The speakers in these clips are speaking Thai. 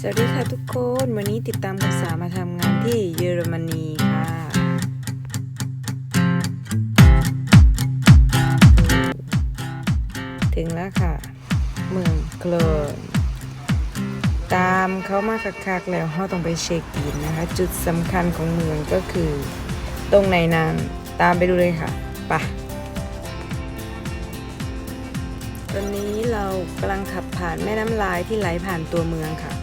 สวัสดีค่ะทุกคน วันนี้ติดตามคุณสามาทำงานที่เยอรมนีค่ะ ถึงแล้วค่ะ เมืองโคลนตามเขามาคักๆแล้วเราต้องไปเช็คอินนะคะ จุดสำคัญของเมืองก็คือ ตรงไหนนั้นตามไปดูเลยค่ะไปะตอนนี้เรากำลังขับผ่านแม่น้ำลายที่ไหลผ่านตัวเมืองค่ะ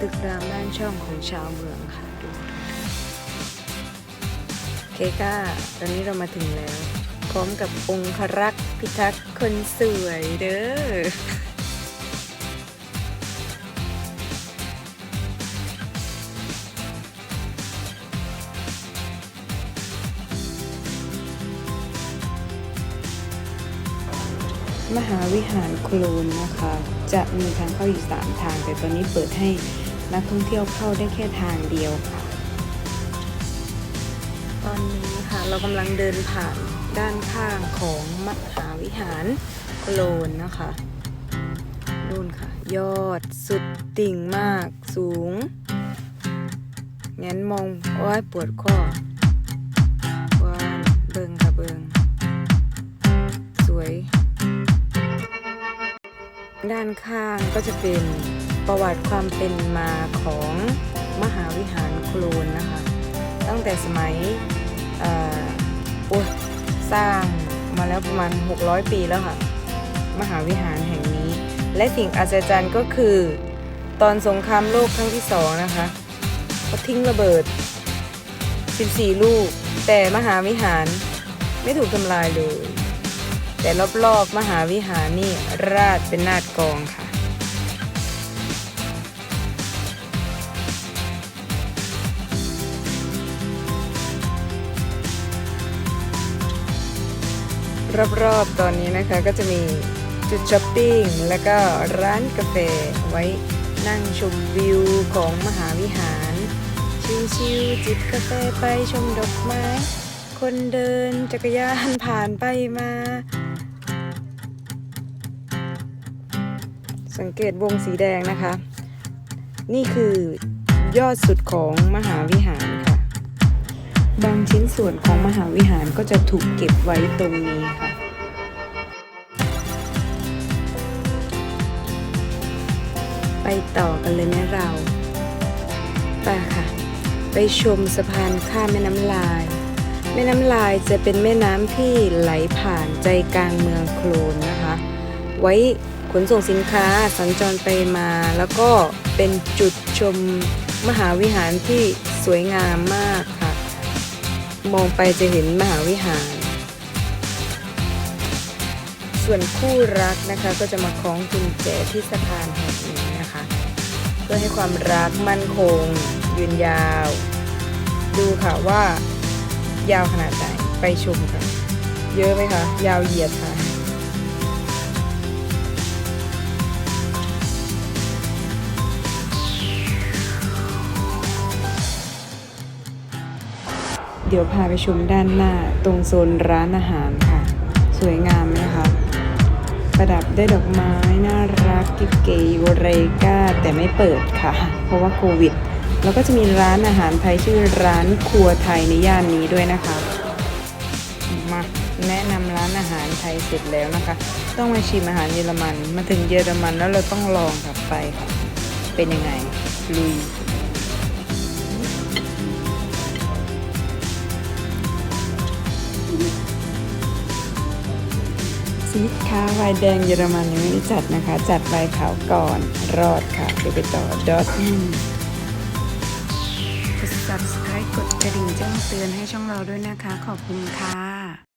ตึกรามบ้านช่องของชาวเมืองค่ะดูเคก้าตอนนี้เรามาถึงแล้ว พร้อมกับองครักษ์พิทักษ์คนสวยเด้อมหาวิหารโคลนนะคะ จะมีทางเข้าอยู่สามทาง แต่ตอนนี้เปิดให้ นักท่องเที่ยวเข้าได้แค่ทางเดียวค่ะ ตอนนี้ค่ะเรากำลังเดินผ่านด้านข้างของมหาวิหารโคลนนะคะนู่นค่ะ ยอดสุดติ่งมากสูง งั้นมองโอ้ยปวดข้อวานเบิงค่ะเบิง สวย ด้านข้างก็จะเป็น ประวัติความเป็นมาของมหาวิหารโคลนนะคะ ตั้งแต่สมัยสร้างมาแล้วประมาณ 600 ปีแล้วค่ะ มหาวิหารแห่งนี้ และสิ่งอัศจรรย์ก็คือ ตอนสงครามโลกครั้งที่สองนะคะเขาทิ้งระเบิด 14 ลูก แต่มหาวิหารไม่ถูกทำลายเลย แต่รอบๆมหาวิหารนี่ราดเป็นนาดกองค่ะ รอบๆตอนนี้นะคะก็จะมีจุดช้อปปิ้งแล้วก็ร้านกาแฟไว้นั่งชมวิวของมหาวิหาร ชิวๆจิบกาแฟไปชมดอกไม้ คนเดินจักรยานผ่านไปมา สังเกตวงสีแดงนะคะ นี่คือยอดสุดของมหาวิหารค่ะ บางชิ้นส่วนของมหาวิหารก็จะถูกเก็บไว้ตรงนี้ค่ะไปต่อกันเลยนะเราไปค่ะ ไปชมสะพานข้ามแม่น้ำลาย แม่น้ำลายจะเป็นแม่น้ำที่ไหลผ่านใจกลางเมืองโคลนนะคะ ไว้ขนส่งสินค้าสัญจรไปมา แล้วก็เป็นจุดชมมหาวิหารที่สวยงามมาก มองไปจะเห็นมหาวิหาร ส่วนคู่รักนะคะก็จะมาคล้องกุญแจที่สะพานแห่งนี้นะคะ เพื่อให้ความรักมั่นคง ยืนยาว ดูค่ะว่ายาวขนาดไหนไปชมค่ะเยอะไหมคะ ยาวเหยียดค่ะ เดี๋ยวพาไปชมด้านหน้าตรงโซนร้านอาหารค่ะ สวยงามไหมคะ ประดับด้วยดอกไม้น่ารักกิเก๋วเรกาแต่ไม่เปิดค่ะ เพราะว่าโควิด แล้วก็จะมีร้านอาหารไทยชื่อร้านครัวไทยในย่านนี้ด้วยนะคะ มาแนะนำร้านอาหารไทยเสร็จแล้วนะคะ ต้องมาชิมอาหารเยอรมัน มาถึงเยอรมันแล้วเราต้องลองกลับไปค่ะ เป็นยังไงลุย สิค้าวายแดงเยอรมันยังไม่ได้จัดนะคะ จัดไวน์ขาวก่อนรอดค่ะเดี๋ยวไปต่อดอทกด subscribe กดกระดิ่งแจ้งเตือนให้ช่องเราด้วยนะคะ ขอบคุณค่ะ